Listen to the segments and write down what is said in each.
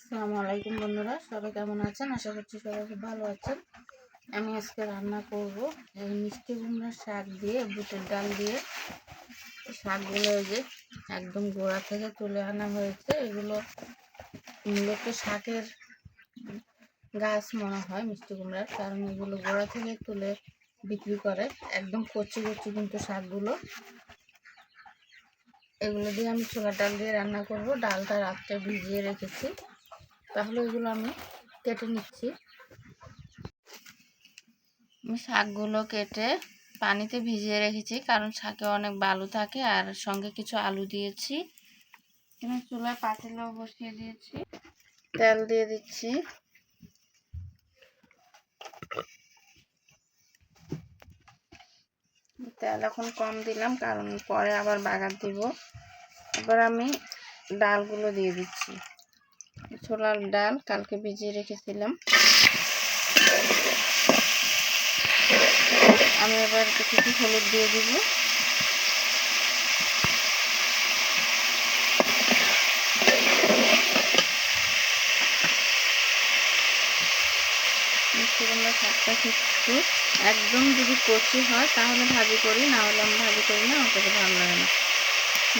আসসালামু আলাইকুম বন্ধুরা, সবাই কেমন আছেন? আশা করছি সবাই খুব ভালো আছেন। আমি আজকে রান্না করব এই মিষ্টি কুমড়ার শাক দিয়ে, বুটের ডাল দিয়ে। শাকগুলো যে একদম গোড়া থেকে তুলে আনা হয়েছে। এগুলো মূলত শাকের গাছ মনে হয় মিষ্টি কুমড়ার, কারণ এগুলো গোড়া থেকে তুলে বিক্রি করে। একদম কচি কচি কিন্তু শাকগুলো। এগুলো দিয়ে আমি ছোলার ডাল দিয়ে রান্না করব। ডালটা রাত্রে ভিজিয়ে রেখেছি। তাহলে ওইগুলো আমি কেটে নিচ্ছি। আমি শাকগুলো কেটে পানিতে ভিজিয়ে রেখেছি, কারণ শাকে অনেক বালু থাকে আর সঙ্গে কিছু আলু দিয়েছি। চুলায় পাতিলাও বসিয়ে দিয়েছি, তেল দিয়ে দিচ্ছি। তেল এখন কম দিলাম, কারণ পরে আবার বাগার দিব। এবার আমি ডালগুলো দিয়ে দিচ্ছি। ছোলার ডাল কালকে ভিজিয়ে রেখেছিলাম। আমি এবার কিছু হলুদ দিয়ে দিব। একদম যদি কচি হয়, তাহলে ভাজি করি, না হলে আমি ভাজি করি না কাছে ভালো লাগে না।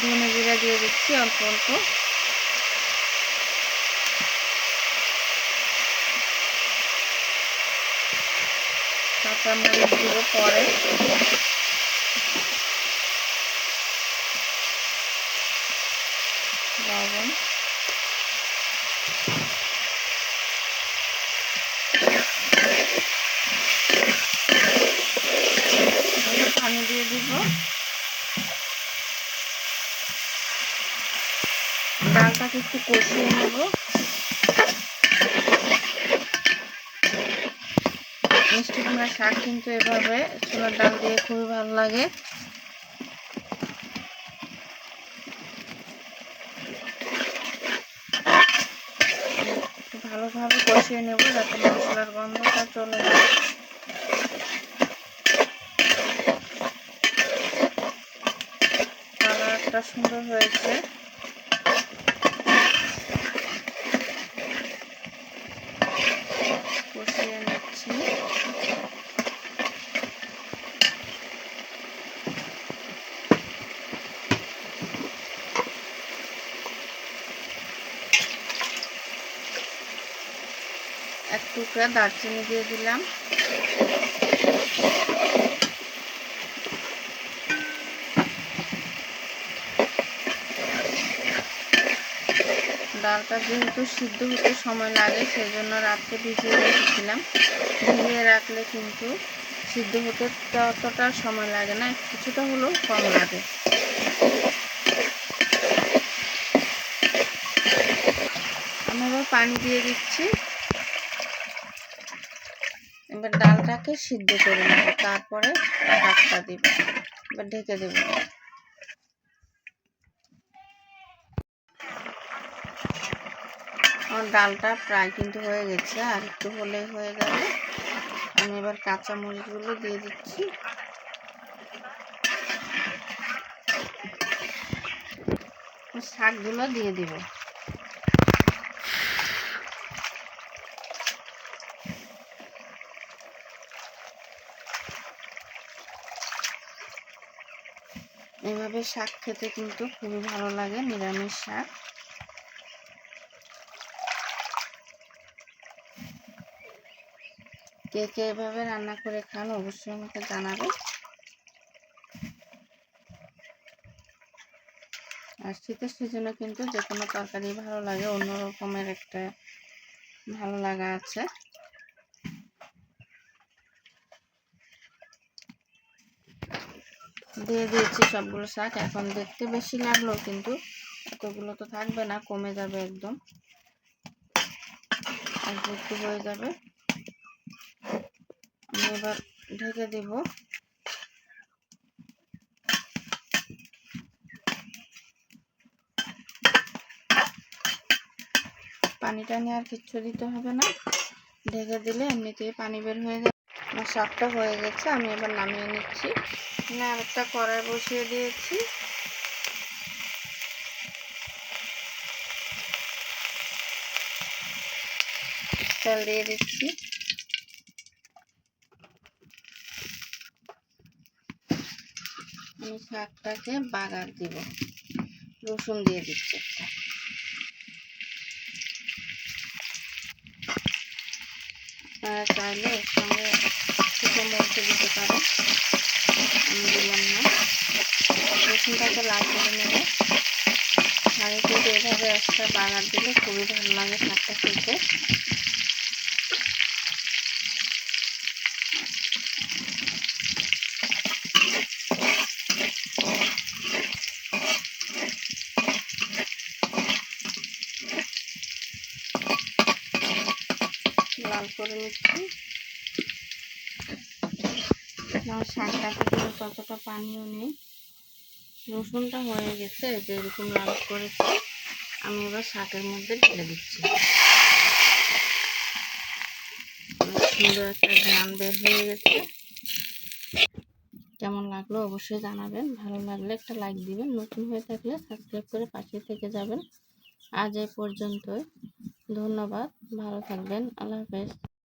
ধনে জিরা দিয়ে দিচ্ছি, অল্প অল্প। কাঁচামরিচ দিব পরে। পানি দিয়ে দিব। ডালটাকে একটু কষিয়ে নেব। মিষ্টি কুমড়ার শাক কিন্তু এভাবে ছোলার ডাল দিয়ে খুবই ভালো লাগে। ভালোভাবে কষিয়ে নেব যাতে মশলার গন্ধটা চলে যায়। কালারটা সুন্দর হয়েছে কষিয়ে নিচ্ছি এক টুকরা দারচিনি দিয়ে দিলাম। ডালটা যেহেতু সিদ্ধ হতে সময় লাগে সেই জন্য রাত্রে ভিজিয়ে রেখেছিলাম। ভিজিয়ে রাখলে কিন্তু সিদ্ধ হতে ততটা সময় লাগে না, কিছুটা হলেও কম লাগে। আমি এবার পানি দিয়ে দিচ্ছি। এবার ডালটাকে সিদ্ধ করে নেব, তারপরে ভাতটা দেব, এবার ঢেকে দেব। আমার ডালটা প্রায় কিন্তু হয়ে গেছে, আর একটু হলে হয়ে যাবে আমি এবার কাঁচা মরিচগুলো দিয়ে দিচ্ছি। শাকগুলো দিয়ে দিব। এভাবে শাক খেতে কিন্তু খুবই ভালো লাগে, নিরামিষ শাক। কে কে এভাবে রান্না করে খান অবশ্যই আমাকে জানাবে আর শীতের সিজনে কিন্তু যে কোনো তরকারি ভালো লাগে, অন্য রকমের একটা ভালো লাগা আছে। দিয়ে দিয়েছি সবগুলো শাক। এখন দেখতে বেশি লাগল, কিন্তু এতগুলো তো থাকবে না, কমে যাবে একদম। একটু হয়ে যাবে। আমি এবার ঢেকে দিব। পানি টানি আর কিচ্ছু দিতে হবে না। ঢেকে দিলে এমনিতেই পানি বের হয়ে যাবে। আমার শাকটা হয়ে গেছে, আমি এবার নামিয়ে নিচ্ছি। না একটা কড়াই বসিয়ে দিয়েছি। তেল দিয়ে দিচ্ছি। আমি শাকটাকে বাগার দিব। রসুন দিয়ে দিচ্ছি একটা। চাইলে এর সঙ্গে শুকনো দিতে পারেন আমি দিলাম না। রসুনটাকে লাল করে নেবে। শাকে কিন্তু এভাবে একটা বাগার দিলে খুবই ভালো লাগে শাকটা খেতে। লাল করে নিচ্ছি। আমার শাকটাতে কিন্তু ততটা পানিও নেই। রসুনটা হয়ে গেছে যে এরকম লাল করেছি। আমি এবার শাকের মধ্যে ঢেলে দিচ্ছি। সুন্দর একটা ধান বের হয়ে গেছে। কেমন লাগল অবশ্যই জানাবেন। ভালো লাগলে একটা লাইক দিবেন। নতুন হয়ে থাকলে সাবস্ক্রাইব করে পাশে থেকে যাবেন। আজ এ পর্যন্তই। ধন্যবাদ। ভালো থাকবেন। আল্লাহ হাফেজ।